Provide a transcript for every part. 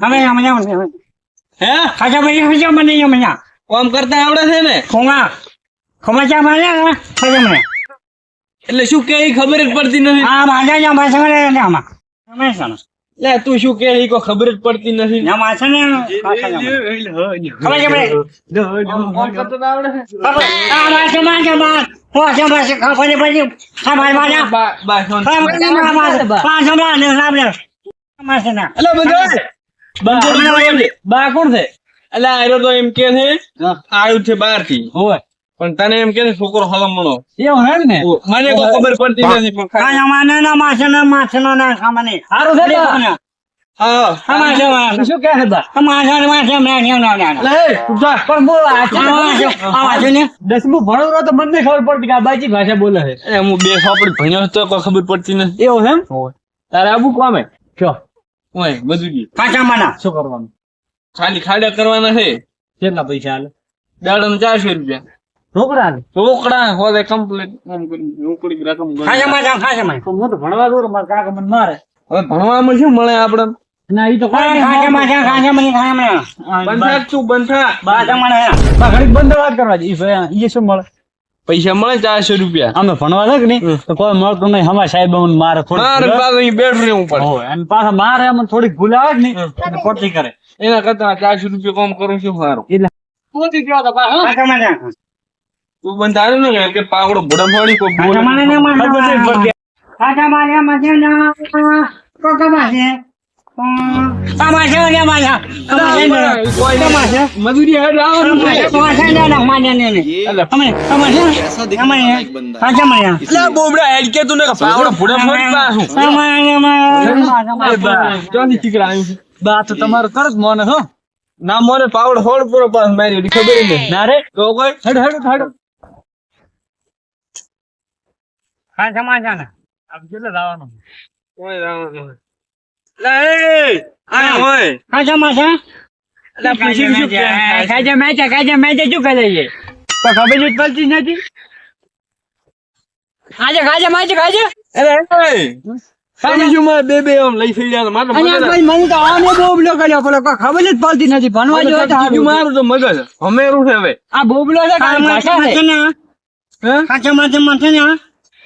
અમે અહીંયા મજા હે ખાજા ભાઈ ખાજા મને અહીંયા મજા કામ કરતા આવડે છે ને ખોમા ખોમા ચા માર્યા ખાજા મને એટલે શું કે ઈ ખબર જ પડતી નથી આ માજા જા માસા મને આમાં તમે સાનો લે તું શું કે ઈ કોઈ ખબર જ પડતી નથી ના માસા ને ખાજા ખબર છે મને કામ કરતા આવડે છે આ માસા માસા માસ હો છે માસા ખબર પછી ખાવા માજા બા બા શાંત. પાંચસો માં ને સાંભળે માસા ના અલા બંધો બા બા કોણ છે? અલા આયરો તો એમ કે છે આવ્યું છે બહારથી હોય પણ તને એમ કે છોકરો હલમણો. એવું હે ને? મને કોઈ ખબર પડતી નથી પણ ખા- ખાજા ના માસા ના માસા નો ના ખાવાની સારું છે હા. માસા શું કહે છે બા? માસા માસા મેં ના ના લે પણ બોલ આ ને, આ વાંચો ને? દસમું ભણો તો મને ખબર પડતી કે આ બાજી ભાષા બોલે છે. એ હું બે સોપડી ભણ્યો તો કોઈ ખબર પડતી નથી. એવું છે તારે આબુ કોમે કયો ઓય બધું જી કાચા માના શું કરવાનું? ખાલી ખાડા કરવાના છે. કેટલા પૈસા હાલે દાડા ચારસો રૂપિયા. રોકડા રોકડા હોદે કમ્પ્લીટ રોકડી રકમ ગણી. ખાચા માના ખાચા માના હું તો ભણવા દઉં મારા કાકા મને મારે. હવે ભણવામાં શું મળે આપણે? ના ઈ તો બંધા તું બંધા બાચા માના બા બંધ વાત કરવા ઈ ઈ શું મળે? પૈસા મળે ચારસો રૂપિયા. અમે ભણવા લાગ ને તો કોઈ મળતું નહીં. હમા સાહેબ અમને મારે મારે પાછું બેઠું રહેવું પડે. અને પાછા મારે અમને થોડીક ભૂલ આવે ને એટલે કરે. એના કરતા ચારસો રૂપિયા કામ કરું છું સારું પહોંચી ગયો તો પાછો તું બંધારે ને કે પાવડો ભડમવાળી કોઈ બોલે. ખાચા મારે માના ના કોકા માસે મજૂરી હેડ બોબડા હેડ કે તું પાવડો બા, તો તમારું તરત મોને હો ના મોને પાવડો હોળ પૂરો પાસ મારી ખબર નહીં ના રે તો કોઈ હેડ હેડ હેડ કોઈ રાવણ બે બે આમ લઈ થઈ જાય મારે અને મગજ ભાઈ મને તો આને બોબલો કર્યો પેલો ખબર જ પડતી નથી? ભણવા જો મારું તો મગજ. હમેરું છે હવે. આ બોબલો છે ને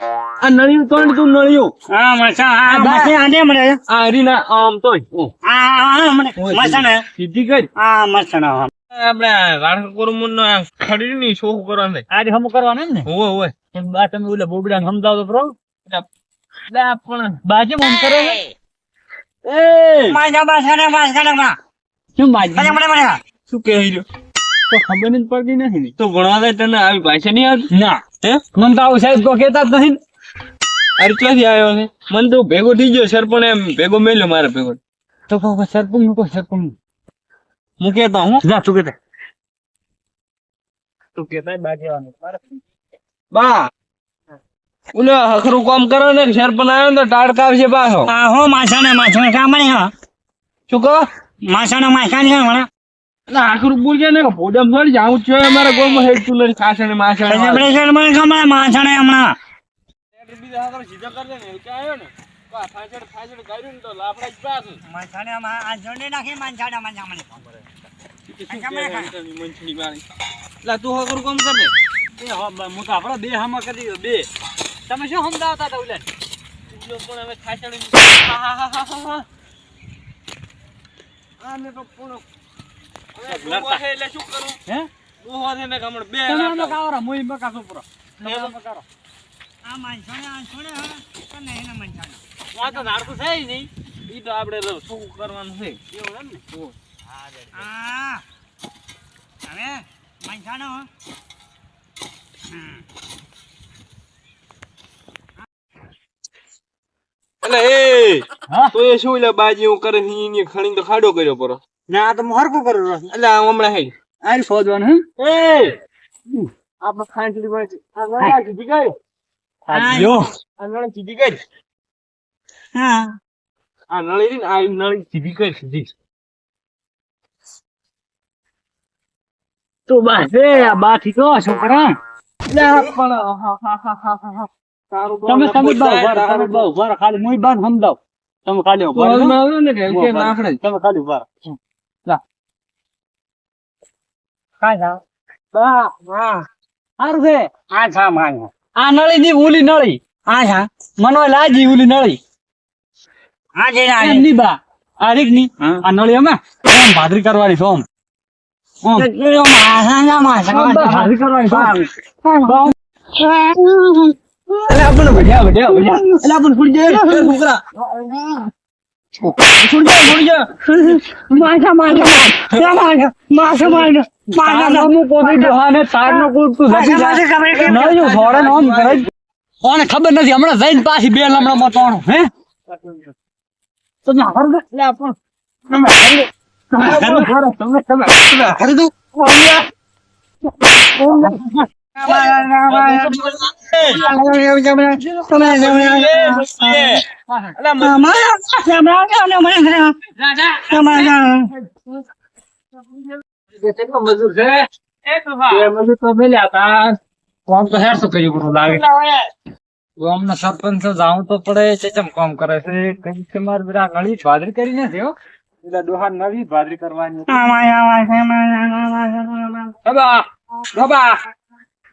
આ નળિયું કોણ તું નળિયું. હા મસા આ માસે આને મળે આ હરીના આમ તોય. આ મને. માસા સીધી કરી. આ માસા ના આપણે રાણકોર નો ખડી ની શોખ કરવાનું? આજે હમ કરવાનું ને? હોવે પણ બા તમે ઓલા બોબડા સમજાવો તો પ્રો એટલે આ પણ બાજે મમ કરે એ! માજા માસા ને માસા ને શું બાજે? મને મને. મળે શું કહી રહ્યો તો ખબર નથી પડતી નથી તો ભણવા દે તને આવી ભાષા નહીં આવતી? ના. હે? મને તો આવું સાહેબ કોઈ કહેતા જ નથી ને. અરે ક્યાંથી આવ્યો છે. મને તો ભેગો થઈ ગયો સર પણ એમ ભેગો મેલ્યો મારા ભેગો. તો કોઈ સરપંચનું કોઈ સરપંચનું. હું કેતો હું. જા તું કહેતા. તું કહેતા બાજેવાનું બા ઓલે હખરું કામ કરો ને સર પણ આવ્યો ને તો ટાળકા આવશે પાછો. આ હો માસા ને માસા ને કા મળે હા. શું કહો? માસા ને માસા ને મળે એટલે આખરું બોલ છે ને કે ભોજન થોડી જાઉં છું અમારા ગોમાં હેડ તું લઈ ખાશે ને માશે ખાચા મને છે મને કા મળે માસા ને સીધો કરી દે ને કે આવ્યો ને ફાંસડ ફાંસડ કર્યું ને તો લાફડા જ પાછું. માસા ને હમણાં આ જોડે નાખી માસા ને? માસા મળે મંચડી વાળી એટલે તું હખરું કામ કર ને એ હો, બ- હું તો આપણા બે હામાં કરી બે. તમે શું સમજાવતા હતા તું પણ હવે ખાસડ હા હા હા હા હા. આને તો પૂરો એટલે શું કરું હે? ડૂબો છે ને કે હમણાં બે તમે લાફડા. મકાવરા મકા સુપરો તમે મકારો. આ માસા ને આ છોડે હા? તો નહીં ને માસા ને આ તો ધારતું છે નહીં. ઈ તો આપણે તો શું કરવાનું છે? એવું એમ ને? હો. હા. હવે માસા નો એટલે એ હા? તો એ શું એટલે બાજી હું કરે ની ખણી તો ખાડો કર્યો પરો. ના તો હરકું કરું એટલે આ હમણાં હે. આઈ શોધવાનું હે એ આપણે ખાંડલી માં આ નળા સીધી કરી આ આ નળી જીતી કરી હા. આ નળી રહી ને આ નળી જીતી ગઈ સીધી. તો બસ એ આ બાથી તો છોકરા. એટલે પણ હા, હા, હા, હા, હા, તમે બહુ વાર ખાલી મુઈ બાન સમજાવ તમે ખાલી ઊભા રહો. તમે ખાલી ઊભા રહો. કાંઈ જાઓ. બા, હા. હારું છે આ છા મારે. આ નળી ની ઉલી નળી આ છા. મનો લાજી ઉલી નળી આ જે ના એમ ની બા આ રીકની હા. આ નળી અમે ઓમ ભાદરી કરવાની છે ઓમ ભાદરી કરવાની છે. હા. આપણને ભજ્યા ભજ્યા ભજ્યા. અલે આપણને ફૂડી જાય છોકરા. ફૂડી જાય ફૂડી જાય માથા માથા માથા માથા માથા માથા હું પોતે ડોહાને તારનો કૂદતું જતી જાય. ન જો ઘોડે ને ઓમ કરે કોને ખબર નથી. હમણાં જઈને પાછી બે લમણા મતવાનું હે? તો ના હર દે. લે આપણ. તમે. તમે દો. તમે તમે તમે હર દો. એ બધું તો મેલ્યા તા. કોમ તો હેરસો કર્યું બધું લાગે ગામના સરપંચ જાવું તો પડે છે ચમ કામ કરે છે કઈ છે મારે બધા નળી ભાદરી કરી નથી હો પેલા ડોહા નવી ભાદરી કરવાની બાબા બાબા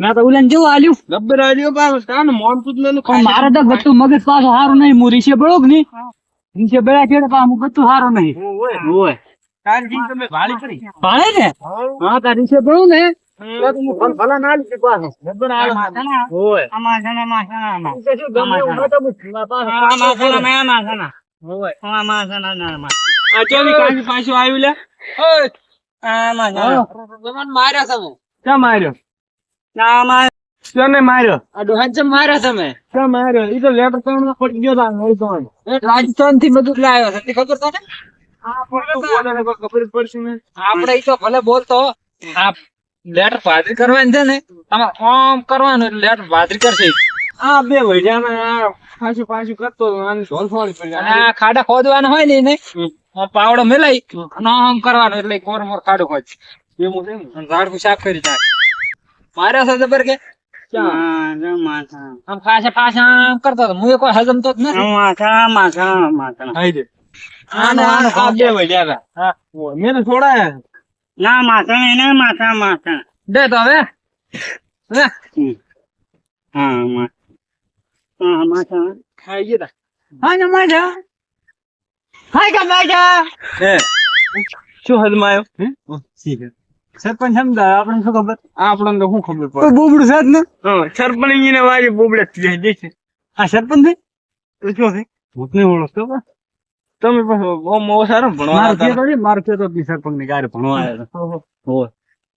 મેં તો ઉલેન જેવું હાલ્યું. ગબ્બર આલ્યો બા કાન મોન તું ને પણ મારે તો ગતું મગજ પાછું સારું નહીં હું રીસે બળો કે નહીં રીસે બેડા કેડે પાછું હું ગતું સારું નહીં. હોય કાન જી તમે ભાળી કરી? ભાળે ને હા. તાર રીસે બળો ને. તો તો હું ભલા ના કાન માર્યા? આ ડોહાન માર્યા તમે? માર્યો? ઈ તો લેટર પડી ગયો તા નળી તો રાજસ્થાનથી બધું લાવ્યો છે. ખબર તને? બોલાને કોઈ ખબર પડશે ને. આપણે ઈ તો ભલે બોલતો આ લેટર કરવાની છે ને તમારે ઓમ કરવાનું એટલે લેટર ભાદરી કરશે આ બે વૈજાને પાછું પાછું કરતો હતો, ઢોલ ફોડી પડી. આ ખાડા ખોદવાના હોય ને એને પાવડો મેલાઈ અને આમ કરવાનું એટલે કોર મોર ખાડો ખોદ એવું છે ને? અને સાફ કરી નાખ માર્યા છે જબર કે? આમ ખાસે પાછા આમ કરતો હતો. હું કોઈ હજમતો જ નથી. આઈ દે આનો આનો આ બે વૈજા હતા હા. મેં છોડાયા. ના માથા એને માથા માથા દે તો હવે. હે? હા માથા ખાઈ ગયા હા ને માજા હાય કા માજા હે. શું હદમાં આવ્યો હે સરપંચ સમજાય આપણે શું ખબર? આપણને તો શું ખબર પડે? બોબડું છે ને? હા સરપંચ ને વાજે બોબડે જાય છે આ સરપંચ છે તો શું છે? ભૂત નહીં ઓળખતો પણ તમે પણ બહુ મોં સારો ભણવા મારો બી સરપંચની ગારે ભણવા આવ્યો હતો.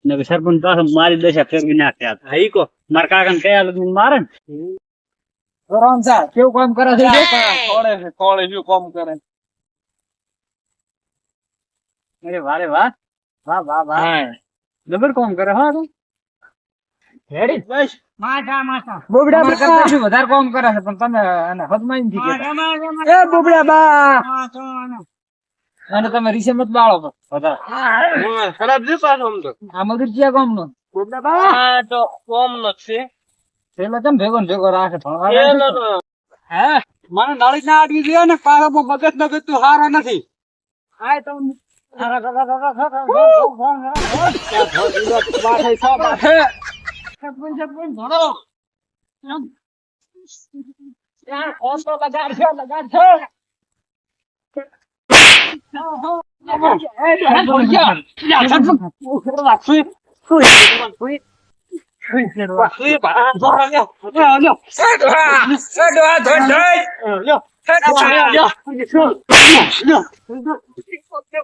ને સરપંચ પાસે મારી દશા ફેરવી નાખ્યા હતા. હઈ કો. મારા કાકા ને કયા લગ્ન મારે ને. રામ સા કેવું કામ કરે છે? કોળે છે કોળે શું કામ કરે? અરે વારે વાહ. વાહ વાહ વાહ. હા. જબર કોમ કરે હા તું. રેડી બસ. માથા માથા બોબડા બા. કરતા શું વધારે કોમ કરે છે પણ તમે એને હદમાઈ નથી એ બોબડા બા. અને તમે રીસે મત બાળો વધારે. ખરાબ છે પાછો આમ તો. આ મગજ ક્યાં કામ નો બોબડા બા. આ તો કોમ નો છે. પેલો કેમ ભેગો ને ભેગો રાખે ભણવા હે મને નળી ના અડવી દે ને પાછો મગજ ન તું હારો નથી. આય તો Thôi, thôi, thôi,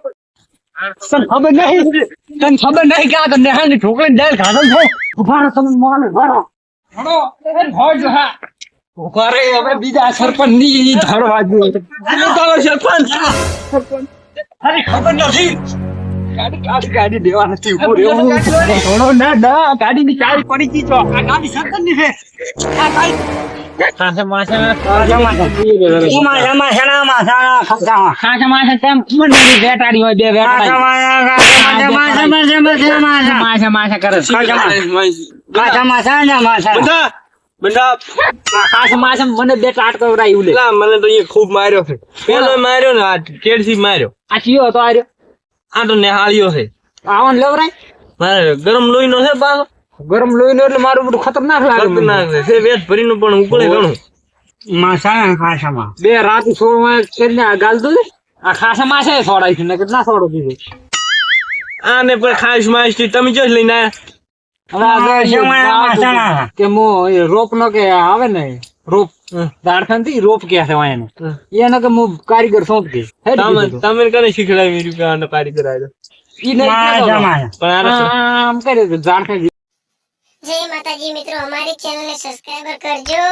thôi. તને ખબર નહીં? તને ખબર નહીં કે આ તો નેહાની ઢોકળી દાળ ખાધો છો? ઊભા રહો તમે માને ભરો ભરો ભોજ હા ઊભા રહે હવે બીજા સરપંચની ધરવા જોઈએ સરપંચ સરપંચ. તારી ખબર નથી? ગાડી ગાડી ગાડી દેવા નથી ઊભો રહેવું. થોડો ના ના ગાડીની ચાવી પડી ગઈ છો આ ગાડી સરકારની છે. આ ગાડી ખાસે માસે માથા માથા માથા માથા ખપતા ખાસા માસે તેમ મંડળી બેટાડી હોય બે માથા બેટાડી માથા માથા માથા માથા માસે માસે કરે. માથા માથા ના ખાસા માસે મને બે ટાટ કવરાઈ મને તો ખૂબ માર્યો છે. પેલો માર્યો ને આ કેડસી માર્યો. આ કયો હતો આર્યો આ તો નિહાળ્યો છે. આવન લેવરાય મારે ગરમ લોહી નો છે પાછો. ગરમ લોહી એટલે મારું બધું ખતરનાક લાગે ખતરનાક છે. વેત ભરીનું પણ ઉકળે ઘણું. માથા ખાસામાં. બે રાત સોળ છેલ્લે કરીને આ ગાલ દો આ ખાસા છે છોડાય છે ને કેટલા છોડો દીધું આને પણ ખાસ માસથી તમે જો લઈને આયા. હવે આ જો માસે આ માથા ના. કે મો રોપ નો કે આવે ને રોપ દાડખાનથી રોપ કે છે વાયનો? એનો કે હું કારીગર સોંપ કે તમે તમે કને શીખડાવી રૂપિયા આનો કારીગર આયો ઈ પણ આમ કરે દાડખાન જય માતાજી મિત્રો અમારી ચેનલને સબસ્ક્રાઈબર કરજો.